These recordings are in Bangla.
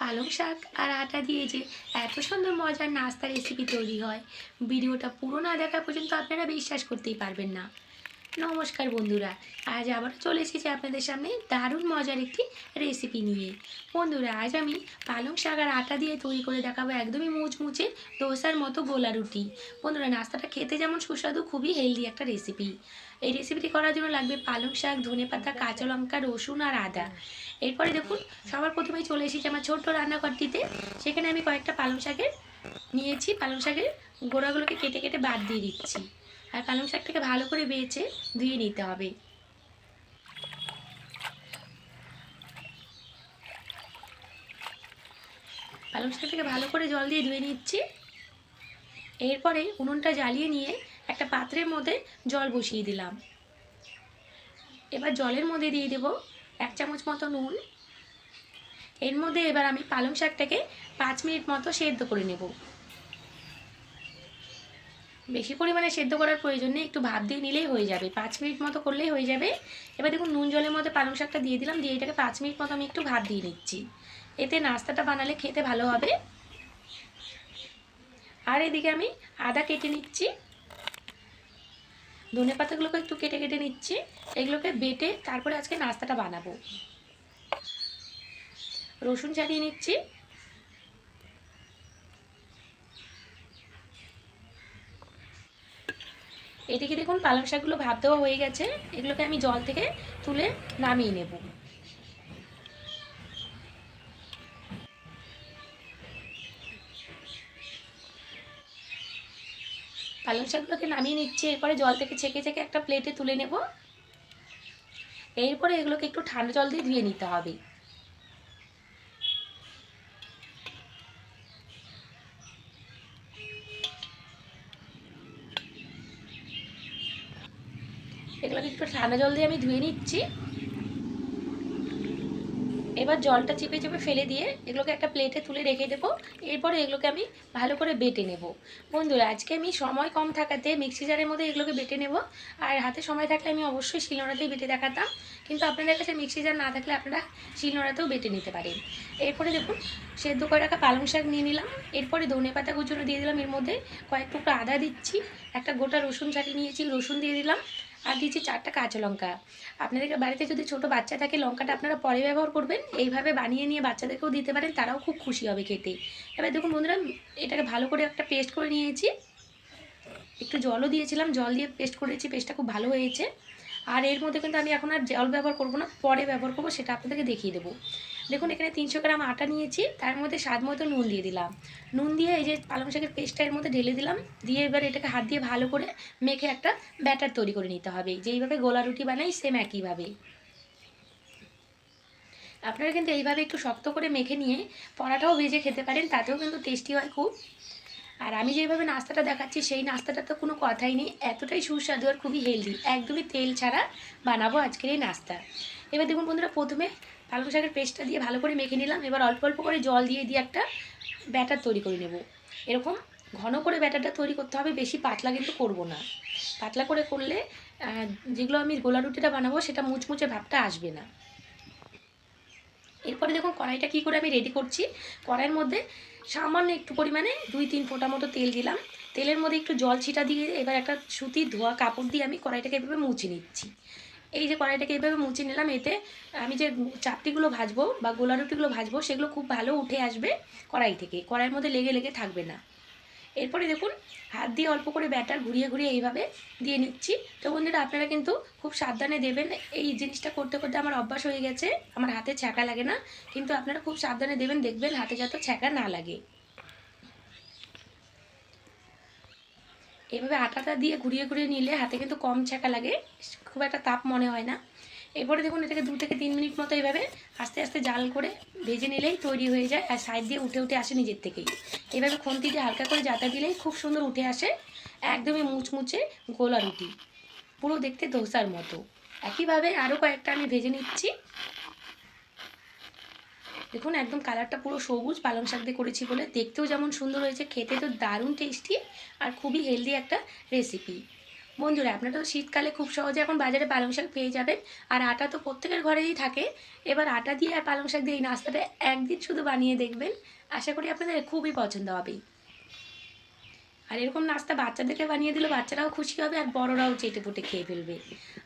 পালং শাক আর আটা দিয়ে যে এত সুন্দর মজার নাস্তা রেসিপি তৈরি হয়। ভিডিওটা পুরো না দেখা পর্যন্ত আপনারা বিশ্বাস করতেই পারবেন না। নমস্কার বন্ধুরা, আজ আবার চলে এসেছি আপনাদের সামনে দারুণ মজার একটি রেসিপি নিয়ে। বন্ধুরা, আজ আমি পালং শাক আর আটা দিয়ে তৈরি করে দেখাবো একদমই মুচমুচে দোসার মতো গোলা রুটি। বন্ধুরা, নাস্তাটা খেতে যেমন সুস্বাদু, খুবই হেলদি একটা রেসিপি এই রেসিপিটি করার জন্য লাগবে পালং শাক, ধনে পাতা, কাঁচা লঙ্কা, রসুন আর আদা। এরপরে দেখুন, সবার প্রথমেই চলে এসেছি আমার ছোট্ট রান্নাঘরটিতে। সেখানে আমি কয়েকটা পালং শাকের নিয়েছি। পালং শাকের গোড়াগুলোকে কেটে কেটে বাদ দিয়ে দিচ্ছি। আর পালং শাকটাকে ভালো করে বেছে ধুয়ে নিতে হবে। পালং শাকটাকে ভালো করে জল দিয়ে ধুয়ে নিচ্ছি। এরপরে উনুনটা জ্বালিয়ে নিয়ে একটা পাত্রের মধ্যে জল বসিয়ে দিলাম। এবার জলের মধ্যে দিয়ে দেব এক চামচ মতো নুন। এর মধ্যে এবার আমি পালং শাকটাকে পাঁচ মিনিট মতো সেদ্ধ করে নেব। বেশি পরিমাণে সেদ্ধ করার প্রয়োজন নেই, একটু ভাপ দিয়ে নিলেই হয়ে যাবে। পাঁচ মিনিট মতো করলেই হয়ে যাবে। এবার দেখুন, নুন জলের মধ্যে পালং শাকটা দিয়ে দিলাম, দিয়ে এটাকে পাঁচ মিনিট মতো আমি একটু ভাপ দিয়ে নিচ্ছি। এতে নাস্তাটা বানালে খেতে ভালো হবে। আর এদিকে আমি আদা কেটে নিচ্ছি। ধনে পাতাগুলোকে একটু কেটে কেটে নিচ্ছি। এগুলোকে বেটে তারপরে আজকে নাস্তাটা বানাবো। রসুন ছাড়িয়ে নিচ্ছি। এদিকে দেখুন, পালং শাকগুলো ভাত দেওয়া হয়ে গেছে। এগুলোকে আমি জল থেকে তুলে নামিয়ে নেব। পালং শাকগুলোকে নামিয়ে নিচ্ছি। এরপরে জল থেকে ছেঁকে ছেঁকে একটা প্লেটে তুলে নেব। এরপরে এগুলোকে একটু ঠান্ডা জল দিয়ে ধুয়ে নিতে হবে। একটু ঠান্ডা জল দিয়ে আমি ধুয়ে নিচ্ছি। এবার জলটা চেপে চেপে ফেলে দিয়ে এগুলোকে একটা প্লেটে তুলে রেখে দেবো। এরপরে এগুলোকে আমি ভালো করে বেটে নেব। বন্ধুরা, আজকে আমি সময় কম থাকাতে মিক্সি জারের মধ্যে এগুলোকে বেটে নেব। আর হাতে সময় থাকলে আমি অবশ্যই শিলনোড়াতেই বেটে দেখাতাম। কিন্তু আপনাদের কাছে মিক্সি জার না থাকলে আপনারা শিলনোড়াতেও বেটে নিতে পারেন। এরপরে দেখুন, সেদ্ধ করে রাখা পালং শাক নিয়ে নিলাম। এরপরে ধনে পাতা কুচুনো দিয়ে দিলাম। এর মধ্যে কয়েক টুকরো আদা দিচ্ছি। একটা গোটা রসুন ছাড়িয়ে নিয়েছি, রসুন দিয়ে দিলাম। আর দিচ্ছি চারটা কাঁচা লঙ্কা। আপনাদের বাড়িতে যদি ছোট বাচ্চা থাকে, লঙ্কাটা আপনারা পরে ব্যবহার করবেন। এইভাবে বানিয়ে নিয়ে বাচ্চাদেরকেও দিতে পারেন, তারাও খুব খুশি হবে খেতে। এবার দেখুন বন্ধুরা এটাকে ভালো করে একটা পেস্ট করে নিয়েছি। একটু জলও দিয়েছিলাম, জল দিয়ে পেস্ট করেছি, পেস্টটা খুব ভালো হয়েছে। আর এর মধ্যে কিন্তু আমি এখন আর জল ব্যবহার করব না, পরে ব্যবহার করব, সেটা আপনাদেরকে দেখিয়ে দেবো। দেখুন, এখানে তিনশো গ্রাম আটা নিয়েছি, তার মধ্যে স্বাদ মতো নুন দিয়ে দিলাম। নুন দিয়ে এই যে পালং শাকের পেস্টটা এর মধ্যে ঢেলে দিলাম, দিয়ে এবার এটাকে হাত দিয়ে ভালো করে মেখে একটা ব্যাটার তৈরি করে নিতে হবে। যেইভাবে গোলা রুটি বানাই সেম একইভাবে। আপনারা কিন্তু এইভাবে একটু শক্ত করে মেখে নিয়ে পরাটাও ভেজে খেতে পারেন, তাতেও কিন্তু টেস্টি হয় খুব। আর আমি যেভাবে নাস্তাটা দেখাচ্ছি, সেই নাস্তাটা তো কোনো কথাই নেই। এতটাই সুস্বাদু আর খুবই হেলদি একদমই তেল ছাড়া বানাবো আজকের এই নাস্তা। এবার দেখুন বন্ধুরা, প্রথমে পালং শাকের পেস্টটা দিয়ে ভালো করে মেখে নিলাম। এবার অল্প অল্প করে জল দিয়ে দিয়ে একটা ব্যাটার তৈরি করে নেব। এরকম ঘন করে ব্যাটারটা তৈরি করতে হবে, বেশি পাতলা কিন্তু করব না। পাতলা করে করলে যেগুলো আমি গোলা রুটিটা বানাবো, সেটা মুচমুচে ভাবটা আসবে না। এরপরে দেখুন কড়াইটা কী করে আমি রেডি করছি। কড়াইয়ের মধ্যে সামান্য একটু পরিমাণে দুই তিন ফোঁটা মতো তেল দিলাম। তেলের মধ্যে একটু জল ছিটা দিয়ে এবার একটা সুতির ধোয়া কাপড় দিয়ে আমি কড়াইটাকে এভাবে মুছে নিচ্ছি। এই যে কড়াইটাকে এভাবে মুছে নিলাম, এতে আমি যে চাপটিগুলো ভাজবো বা গোলা রুটিগুলো ভাজবো, সেগুলো খুব ভালো উঠে আসবে কড়াই থেকে। কড়াইয়ের মধ্যে লেগে লেগে থাকবে না। এরপরে দেখুন, হাত দিয়ে অল্প করে ব্যাটার ঘুরিয়ে ঘুরিয়ে এইভাবে দিয়ে নিচ্ছি। তো বন্ধুরা, আপনারা কিন্তু খুব সাবধানে দেবেন। এই জিনিসটা করতে করতে আমার অভ্যাস হয়ে গেছে। আমার হাতে ছ্যাঁকা লাগে না, কিন্তু আপনারা খুব সাবধানে দেবেন, দেখবেন হাতে যাতে ছ্যাঁকা না লাগে। এভাবে আটাটা দিয়ে ঘুরিয়ে ঘুরিয়ে নিলে হাতে কিন্তু কম ছ্যাঁকা লাগে, খুব একটা তাপ মনে হয় না। এরপরে দেখুন, এটাকে দু থেকে তিন মিনিট মতো এইভাবে আস্তে আস্তে জাল করে ভেজে নিলেই তৈরি হয়ে যায় আর সাইড দিয়ে উঠে উঠে আসে নিজের থেকেই। এভাবে খুন্তি দিয়ে হালকা করে জাতা দিলেই খুব সুন্দর উঠে আসে, একদমই মুচমুচে গোলা রুটি। পুরো দেখতে ধোসার মতো। একইভাবে আরও কয়েকটা আমি ভেজে নিচ্ছি। দেখুন, একদম কালারটা পুরো সবুজ পালং শাক দিয়ে করেছি বলে দেখতেও যেমন সুন্দর হয়েছে, খেতে তো দারুণ টেস্টি আর খুবই হেলদি একটা রেসিপি বন্ধুরা, আপনারা তো শীতকালে খুব সহজে এখন বাজারে পালং শাক পেয়ে যাবেন। আর আটা তো প্রত্যেকের ঘরেই থাকে। এবার আটা দিয়ে আর পালং শাক দিয়ে এই নাস্তাটা একদিন শুধু বানিয়ে দেখবেন। আশা করি আপনাদের খুবই পছন্দ হবে। আর এরকম নাস্তা বাচ্চাদেরকে বানিয়ে দিলে বাচ্চারাও খুশি হবে আর বড়রাও চেটে পুটে খেয়ে ফেলবে।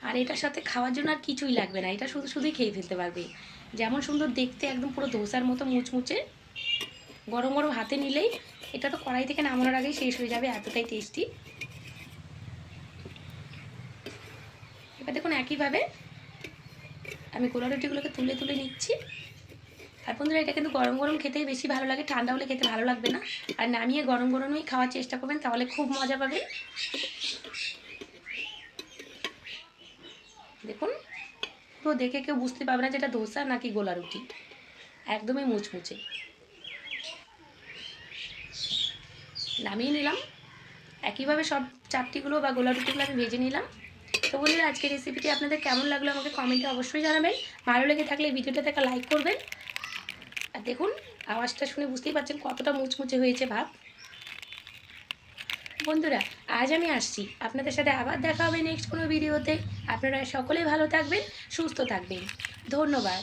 আর এটার সাথে খাওয়ার জন্য আর কিছুই লাগবে না, এটা শুধু শুধুই খেয়ে ফেলতে পারবে। যেমন সুন্দর দেখতে একদম পুরো ধোসার মতো মুচমুচে, গরম গরম হাতে নিলেই এটা তো কড়াই থেকে নামানোর আগেই শেষ হয়ে যাবে, এতটাই টেস্টি এবার দেখুন একইভাবে আমি গোলা রুটিগুলোকে তুলে তুলে নিচ্ছি। আর বন্ধুরা, এটা কিন্তু গরম গরম খেতেই বেশি ভালো লাগে। ঠান্ডা হলে খেতে ভালো লাগবে না। আর নামিয়ে গরম গরমই খাওয়ার চেষ্টা করবেন, তাহলে খুব মজা পাবেন দেখুন পুরো দেখে কেউ বুঝতে পারবে না যে এটা ধোসা নাকি গোলা রুটি। একদমই মুচমুচে। নামিয়ে নিলাম। একইভাবে সব চাপটিগুলো বা গোলা রুটিগুলো আমি ভেজে নিলাম। তো বন্ধুরা, আজকের রেসিপিটি আপনাদের কেমন লাগল আমাকে কমেন্টে অবশ্যই জানাবেন। ভালো লেগে থাকলে ভিডিওটাতে একটা লাইক করবেন। আর দেখুন, আওয়াজটা শুনে বুঝতেই পারছেন কতটা মুচমুচে হয়েছে ভাব। বন্ধুরা, আজ আমি আসছি। আপনাদের সাথে আবার দেখা হবে নেক্সট কোনো ভিডিওতে আপনারা সকলে ভালো থাকবেন, সুস্থ থাকবেন। ধন্যবাদ।